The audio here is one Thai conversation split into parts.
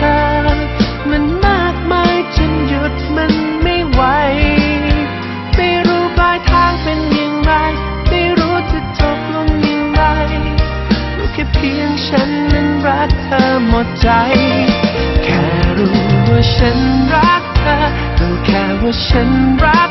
ธอ มันมากมายจนหยุดมันไม่ไหว ไม่รู้ปลายทางเป็นอย่างไร ไม่รู้จะจบลงอย่างไรรู้แค่เพียงฉันนั้นรักเธอหมดใจ แค่รู้ว่าฉันรักเธอรู้แค่ว่าฉันรัก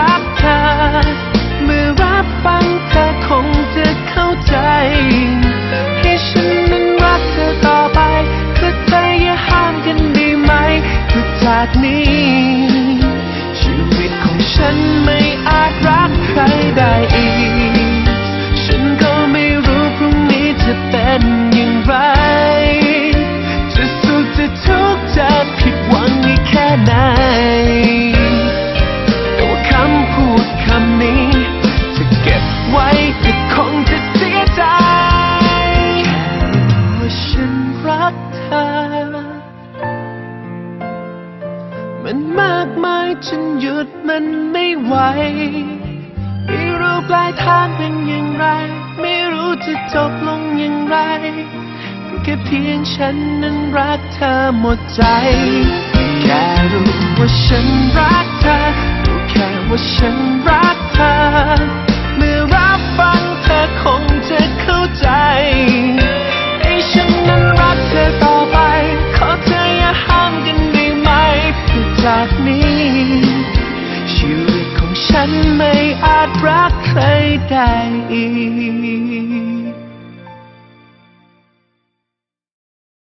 ัก มันมากมายจนหยุดมันไม่ไหว ไม่รู้ปลายทางเป็นอย่างไร ไม่รู้จะจบลงอย่างไร แค่เพียงฉันนั้นรักเธอหมดใจ แค่รู้ว่าฉันรักเธอรู้แค่ว่าฉันรักเธอ ชีวิต